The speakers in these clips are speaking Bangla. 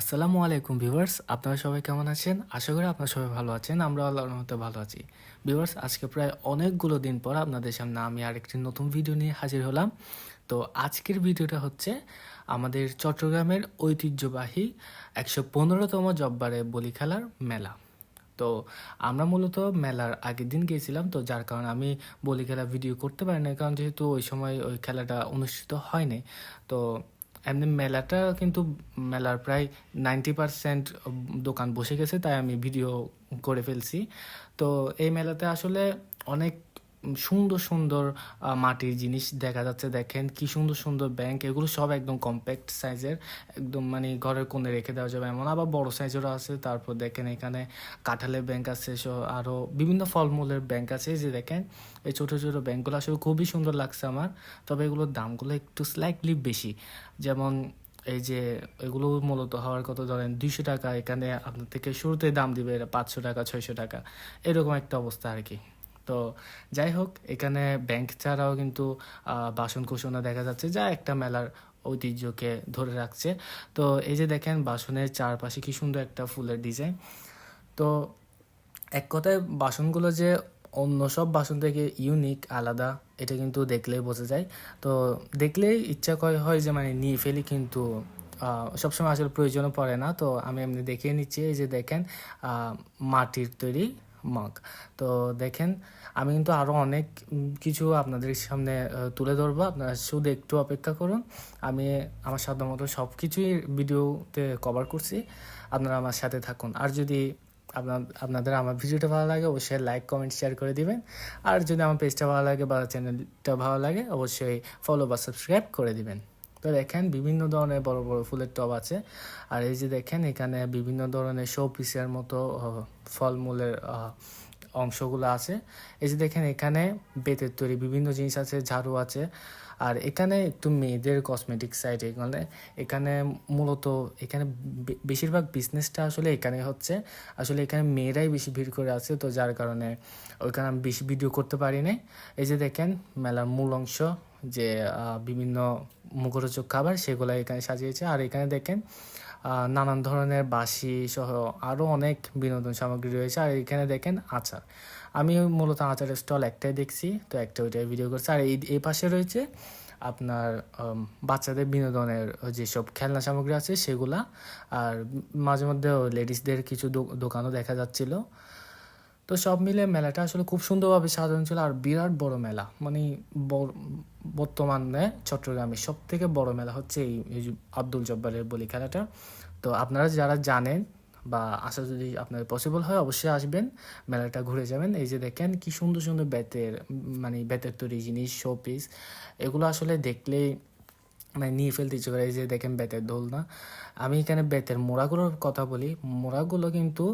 আসসালামু আলাইকুম ভিউয়ার্স, আপনারা সবাই কেমন আছেন? আশা করি আপনারা সবাই ভালো আছেন আমরা আল্লাহর মতো ভালো আছি। ভিউয়ার্স, আজকে প্রায় অনেকগুলো দিন পর আপনাদের সামনে আমি আরেকটি নতুন ভিডিও নিয়ে হাজির হলাম। তো আজকের ভিডিওটা হচ্ছে আমাদের চট্টগ্রামের ঐতিহ্যবাহী একশো পনেরোতম জব্বারে বলি খেলার মেলা। তো আমরা মূলত মেলার আগের দিন গিয়েছিলাম, তো যার কারণে আমি বলি খেলা ভিডিও করতে পারি না কারণ যেহেতু ওই সময় ওই খেলাটা অনুষ্ঠিত হয়নি। তো এমনি মেলাটা কিন্তু মেলার প্রায় নাইনটি পারসেন্ট দোকান বসে গেছে, তাই আমি ভিডিও করে ফেলছি। তো এই মেলাতে আসলে অনেক সুন্দর সুন্দর মাটির জিনিস দেখা যাচ্ছে। দেখেন কি সুন্দর সুন্দর ব্যাংক এগুলো সব একদম কম্প্যাক্ট সাইজের একদম মানে ঘরের কোণে রেখে দেওয়া যাবে। এমন আবার বড় সাইজেরও আছে। তারপর দেখেন এখানে কাঁঠালের ব্যাংক আছে আরও বিভিন্ন ফলমূলের ব্যাংক আছে। যে দেখেন, এই ছোটো ছোটো ব্যাংকগুলো আসলে খুবই সুন্দর লাগছে আমার। তবে এগুলোর দামগুলো একটু স্লাইটলি বেশি। যেমন এই যে এগুলো মূলত হওয়ার কথা ধরেন দুইশো টাকা, এখানে আপনার থেকে শুরুতে দাম দিবে পাঁচশো টাকা, ছয়শো টাকা। এরকম একটা অবস্থা আর কি। তো যাই হোক, এখানে ব্যাংক ছাড়াও কিন্তু বাসন কোসনও দেখা যাচ্ছে যা একটা মেলার ঐতিহ্যকে ধরে রাখছে। তো এই যে দেখেন, বাসনের চারপাশে কি সুন্দর একটা ফুলের ডিজাইন তো এক কথায় বাসনগুলো যে অন্য সব বাসন থেকে ইউনিক আলাদা, এটা কিন্তু দেখলেই বোঝা যায়। তো দেখলেই ইচ্ছা হয় যে মানে নিয়ে ফেলি কিন্তু সবসময় আসলে প্রয়োজনও পড়ে না। তো আমি এমনি দেখে নিচ্ছি, এই যে দেখেন মাটির তৈরি মগ তো দেখেন, আমি কিন্তু আরও অনেক কিছু আপনাদের সামনে তুলে ধরবো। আপনারা শুধু একটু অপেক্ষা করুন। আমি আমার সাধ্য মতো সব কিছুই ভিডিওতে কভার করছি। আপনারা আমার সাথে থাকুন। আর যদি আপনার, আপনাদের আমার ভিডিওটা ভালো লাগে, অবশ্যই লাইক কমেন্ট শেয়ার করে দিবেন। আর যদি আমার পেজটা ভালো লাগে বা চ্যানেলটা ভালো লাগে, অবশ্যই ফলো বা সাবস্ক্রাইব করে দিবেন। তো দেখেন বিভিন্ন ধরনের বড় বড় ফুলের টব আছে। আর এই যে দেখেন, এখানে বিভিন্ন ধরনের শো পিসের মতো ফলমূলের অংশগুলো আছে। এই যে দেখেন, এখানে বেতের তৈরি বিভিন্ন জিনিস আছে, ঝাড়ু আছে। আর এখানে একটু মেয়েদের কসমেটিক সাইড এখানে। এখানে মূলত, এখানে বেশিরভাগ বিজনেসটা আসলে এখানে হচ্ছে, আসলে এখানে মেয়েরাই বেশি ভিড় করে আছে। তো যার কারণে ওইখানে আমি বেশি ভিডিও করতে পারি এই যে দেখেন, মেলার মূল অংশ যে বিভিন্ন মুখরোচক খাবার সেগুলো এখানে সাজিয়েছে। আর এখানে দেখেন নানান ধরনের বাসি সহ আরও অনেক বিনোদন সামগ্রী রয়েছে। আর এখানে দেখেন আচার। আমি মূলত আচারের স্টল একটাই দেখছি, তো একটা ওইটাই ভিডিও করছি। আর এই এই পাশে রয়েছে আপনার বাচ্চাদের বিনোদনের যেসব খেলনা সামগ্রী আছে সেগুলা। আর মাঝে মধ্যে লেডিসদের কিছু দোকানও দেখা যাচ্ছিল। তো সব মিলে মেলাটা আসলে খুব সুন্দরভাবে সাজানো ছিল আর বিরাট বড় মেলা। মানে বর্তমানে চট্টগ্রামের সব থেকে বড় মেলা হচ্ছে এই আব্দুল জব্বারের বলি খেলাটা। তো আপনারা যারা জানেন বা আসা যদি আপনার পসিবল হয়, অবশ্যই আসবেন, মেলাটা ঘুরে যাবেন। এই যে দেখেন কি সুন্দর সুন্দর বেতের মানে বেতের তৈরি জিনিস শো পিস এগুলো আসলে দেখলেই মানে নিয়ে ফেলতে ইচ্ছে করে। এই যে দেখেন বেতের দোলনা। আমি এখানে বেতের মোড়াগুলোর কথা বলি। মোড়াগুলো কিন্তু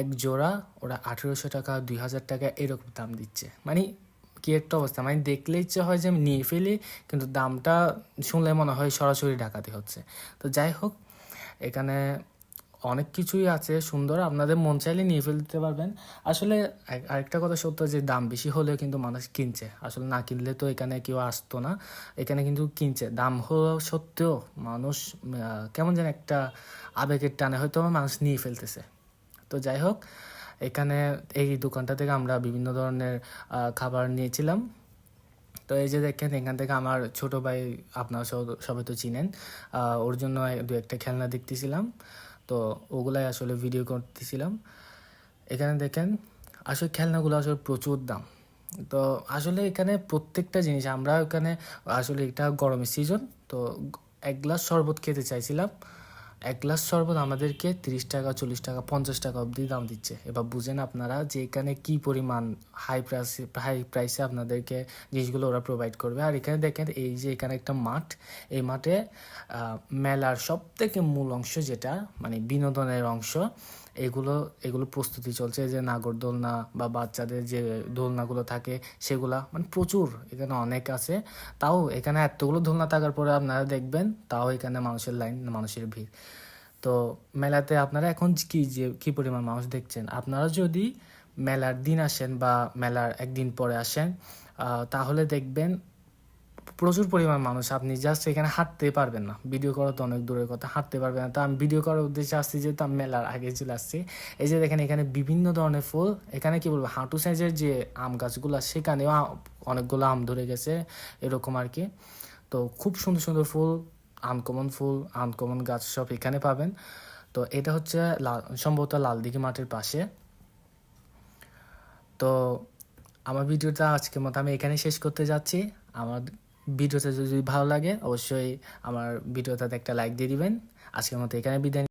এক জোড়া, ওরা আঠেরোশো টাকা, দুই হাজার টাকা এরকম দাম দিচ্ছে। মানে কি একটা অবস্থা? মানে দেখলে ইচ্ছে হয় যে আমি নিয়ে ফেলি, কিন্তু দামটা শুনলে মনে হয় সরাসরি ডাকাতি হচ্ছে। তো যাই হোক, এখানে অনেক কিছুই আছে সুন্দর, আপনাদের মন চাইলে নিয়ে ফেলতে পারবেন। আসলে আরেকটা কথা সত্য যে দাম বেশি হলেও কিন্তু মানুষ কিনছে। আসলে না কিনলে তো এখানে কেউ আসতো না, এখানে কিন্তু কিনছে। দাম হওয়া সত্ত্বেও মানুষ কেমন যেন একটা আবেগের টানে হয়তো মানুষ নিয়ে ফেলতেছে। তো যাই হোক, এখানে এই দোকানটা থেকে আমরা বিভিন্ন ধরনের খাবার নিয়েছিলাম। তো এই যে দেখেন, এখান থেকে আমার ছোট ভাই আপনারা সব- সবাই তো চিনেন ওর জন্য দু একটা খেলনা দেখতেছিলাম। তো ওগুলাই আসলে ভিডিও করতেছিলাম। এখানে দেখেন, আসলে খেলনাগুলো আসলে প্রচুর দাম। তো আসলে এখানে প্রত্যেকটা জিনিস, আমরা এখানে আসলে এটা গরমের সিজন তো এক গ্লাস শরবত খেতে চাইছিলাম। এক গ্লাস শরবত আমাদেরকে তিরিশ টাকা, চল্লিশ টাকা, পঞ্চাশ টাকা অবধি দাম দিচ্ছে। এবার বুঝেন আপনারা যে এখানে কি পরিমাণ হাই প্রাইস হাই প্রাইসে আপনাদেরকে জিনিসগুলো ওরা প্রোভাইড করবে। আর এখানে দেখেন, এই যে এখানে একটা মাঠ, এই মাঠে মেলার সব থেকে মূল অংশ যেটা মানে বিনোদনের অংশ এগুলো এগুলো প্রস্তুতি চলছে, যে নাগর দোলনা বা বাচ্চাদের যে দোলনাগুলো থাকে, সেগুলা মানে প্রচুর এখানে অনেক আছে। তাও এখানে এতগুলো দোলনা থাকার পরে আপনারা দেখবেন, তাও এখানে মানুষের লাইন, মানুষের ভিড়। তো মেলাতে আপনারা এখন কি, যে, কি পরিমাণ মানুষ দেখছেন? আপনারা যদি মেলার দিন আসেন বা মেলার একদিন পরে আসেন তাহলে দেখবেন প্রচুর পরিমাণ মানুষ, আপনি জাস্ট এখানে হাঁটতে পারবেন না। ভিডিও করা তো অনেক দূরের কথা, হাঁটতে পারবেন না। তো আমি ভিডিও করার উদ্দেশ্যে আসছি, যেহেতু আমি মেলার আগে চলে আসছি। এই যে দেখেন, এখানে বিভিন্ন ধরনের ফুল। এখানে কি বলব, হাঁটু সাইজের যে আম গাছগুলো সেখানেও অনেকগুলো আম ধরে গেছে, এরকম আর কি। তো খুব সুন্দর সুন্দর ফুল আনকমন ফুল আনকমন গাছ সব এখানে পাবেন। তো এটা হচ্ছে লাল সম্ভবত লালদিঘি মাঠের পাশে। তো আমার ভিডিওটা আজকের মতো আমি এখানে শেষ করতে যাচ্ছি। আমার ভিডিওটা যদি ভালো লাগে, অবশ্যই আমার ভিডিওটাতে একটা লাইক দিয়ে দিবেন। আজকের মতো এখানে বিদায়